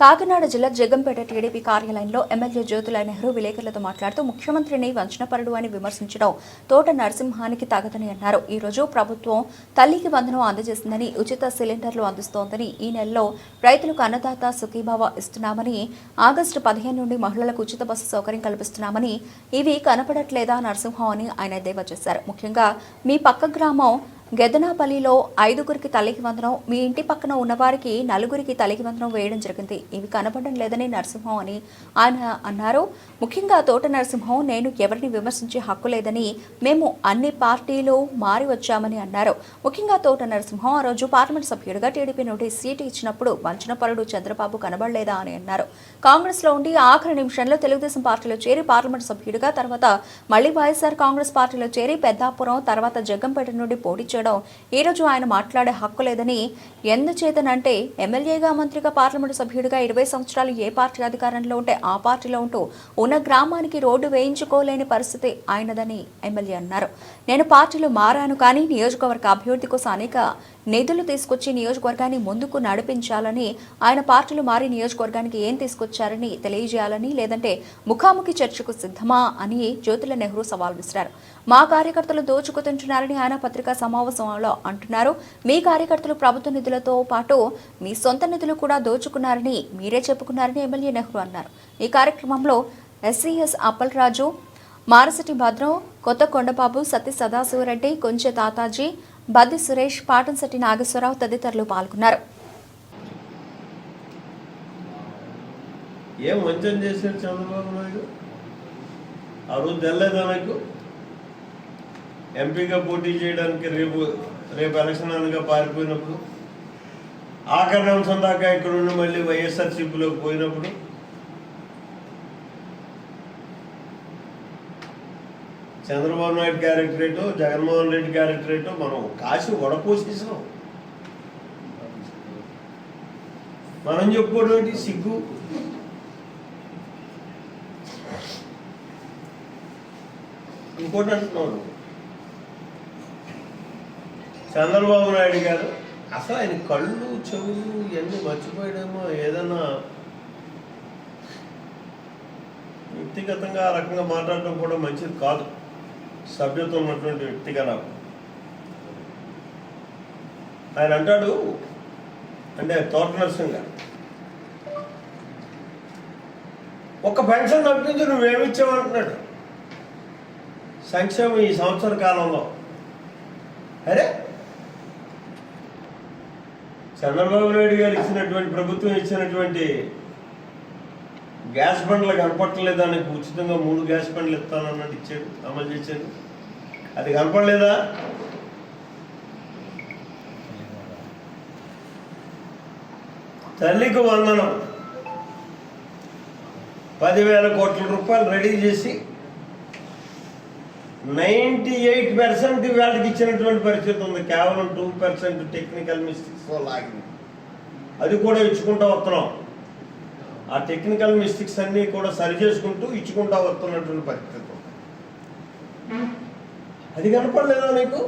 కాకినాడ జిల్లా జగంపేట టీడీపీ కార్యాలయంలో ఎమ్మెల్యే జ్యోతుల నెహ్రూ విలేకరులతో మాట్లాడుతూ ముఖ్యమంత్రిని వంచనపరుడు అని విమర్శించడం తోట నరసింహానికి తగదని అన్నారు. ఈ రోజు ప్రభుత్వం తల్లికి వందనం అందజేసిందని ఉచిత సిలిండర్లు అందిస్తోందని ఈ నెలలో రైతులకు అన్నదాత సుఖీభావ ఇస్తున్నామని ఆగస్టు పదిహేను నుండి మహిళలకు ఉచిత బస్సు సౌకర్యం కల్పిస్తున్నామని ఇవి కనపడట్లేదా నరసింహం అని ఆయన ఎద్దేవా చేశారు. ముఖ్యంగా మీ పక్క గ్రామం గెదనాపల్లిలో ఐదుగురికి తల్లికి వందనం మీ ఇంటి పక్కన ఉన్నవారికి నలుగురికి తల్లికి వందనం వేయడం జరిగింది. ఇవి కనబడడం లేదని నరసింహం అని ఆయన అన్నారు. ముఖ్యంగా తోట నరసింహం నేను ఎవరిని విమర్శించే హక్కు లేదని మేము అన్ని పార్టీలు మారి వచ్చామని అన్నారు. ముఖ్యంగా తోట నరసింహం ఆ రోజు పార్లమెంట్ సభ్యుడిగా టీడీపీ నుండి సీటు ఇచ్చినప్పుడు వంచనపరుడు చంద్రబాబు కనబడలేదా అని అన్నారు. కాంగ్రెస్లో ఉండి ఆఖరి నిమిషంలో తెలుగుదేశం పార్టీలో చేరి పార్లమెంట్ సభ్యుడిగా తర్వాత మళ్ళీ వైఎస్ఆర్ కాంగ్రెస్ పార్టీలో చేరి పెద్దాపురం తర్వాత జగ్గంపేట నుండి పోటీ చేయడం ఈరోజు ఆయన మాట్లాడే హక్కు లేదని ఎందుచేతనంటే ఎమ్మెల్యేగా మంత్రిగా పార్లమెంటు సభ్యుడిగా ఇరవై సంవత్సరాలు ఏ పార్టీ అధికారంలో ఉంటే ఆ పార్టీలో ఉంటూ ఉన్న గ్రామానికి రోడ్డు వేయించుకోలేని పరిస్థితి ఆయనదని ఎమ్మెల్యే అన్నారు. నేను పార్టీలు మారాను కానీ నియోజకవర్గ అభివృద్ధి కోసం అనేక నిధులు తీసుకొచ్చి నియోజకవర్గాన్ని ముందుకు నడిపించాలని ఆయన పార్టీలు మారి నియోజకవర్గానికి ఏం తీసుకొచ్చారని తెలియజేయాలని లేదంటే ముఖాముఖి చర్చకు సిద్ధమా అని జ్యోతుల నెహ్రూ సవాల్ విసిరారు. మా కార్యకర్తలు దోచుకుతుంటున్నారని ఆయన పత్రికా సమావేశంలో అంటున్నారు. మీ కార్యకర్తలు ప్రభుత్వ నిధులతో పాటు మీ సొంత నిధులు కూడా దోచుకున్నారని మీరే చెప్పుకున్నారని ఎమ్మెల్యే నెహ్రూ అన్నారు. ఈ కార్యక్రమంలో ఎస్సీఎస్ అప్పలరాజు మారసటి భద్రం కొత్త కొండబాబు సతీ సదాశివరెడ్డి కొంచె తాతాజీ బద్ది సురేష్ పాటంశెట్టి నాగేశ్వరరావు తదితరులు పాల్గొన్నారు. ఏం వంచన చేశారు చంద్రబాబు నాయుడు? ఆ రోజు ఎంపీగా పోటీ చేయడానికి రేపు రేపు ఎలక్షన్ అనగా పారిపోయినప్పుడు ఆఖరి అంశం దాకా ఇక్కడ ఉండి మళ్ళీ వైఎస్ఆర్సీపీలోకి పోయినప్పుడు చంద్రబాబు నాయుడు క్యారెక్టరేటు జగన్మోహన్ రెడ్డి క్యారెక్టరేటు మనం కాసి వడపోసేసాం మనం చెప్పుకోవడం ఏంటి? సిగ్గు. ఇంకోటి అంటున్నాను. చంద్రబాబు నాయుడు గారు అసలు ఆయన కళ్ళు చెవులు ఇవన్నీ మర్చిపోయడమో ఏదన్నా వ్యక్తిగతంగా ఆ రకంగా మాట్లాడడం కూడా మంచిది కాదు. సభ్యత ఉన్నటువంటి వ్యక్తిగా నాకు ఆయన అంటాడు అంటే తోట నరసింహ ఒక పెన్షన్ తప్పించి నువ్వేమిచ్చావంటున్నాడు సంక్షేమం ఈ సంవత్సర కాలంలో. అరే చంద్రబాబు నాయుడు గారు ఇచ్చినటువంటి ప్రభుత్వం ఇచ్చినటువంటి గ్యాస్ బండ్లు కనపట్టలేదా నీకు ఉచితంగా మూడు గ్యాస్ బండ్లు ఇస్తానన్నట్టు ఇచ్చాడు అమలు చేశాడు అది కనపడలేదా? తల్లికి వందనం. పదివేల కోట్ల రూపాయలు రెడీ చేసి నైంటీ ఎయిట్ పర్సెంట్ వాళ్ళకి ఇచ్చినటువంటి పరిస్థితి ఉంది. కేవలం టూ పర్సెంట్ టెక్నికల్ మిస్టేక్స్ లాగింది అది కూడా ఇచ్చుకుంటా వస్తున్నాం. ఆ టెక్నికల్ మిస్టేక్స్ అన్నీ కూడా సరి చేసుకుంటూ ఇచ్చుకుంటా వస్తున్నటువంటి పరిస్థితి ఉంది. అది కనపడలేదా నీకు?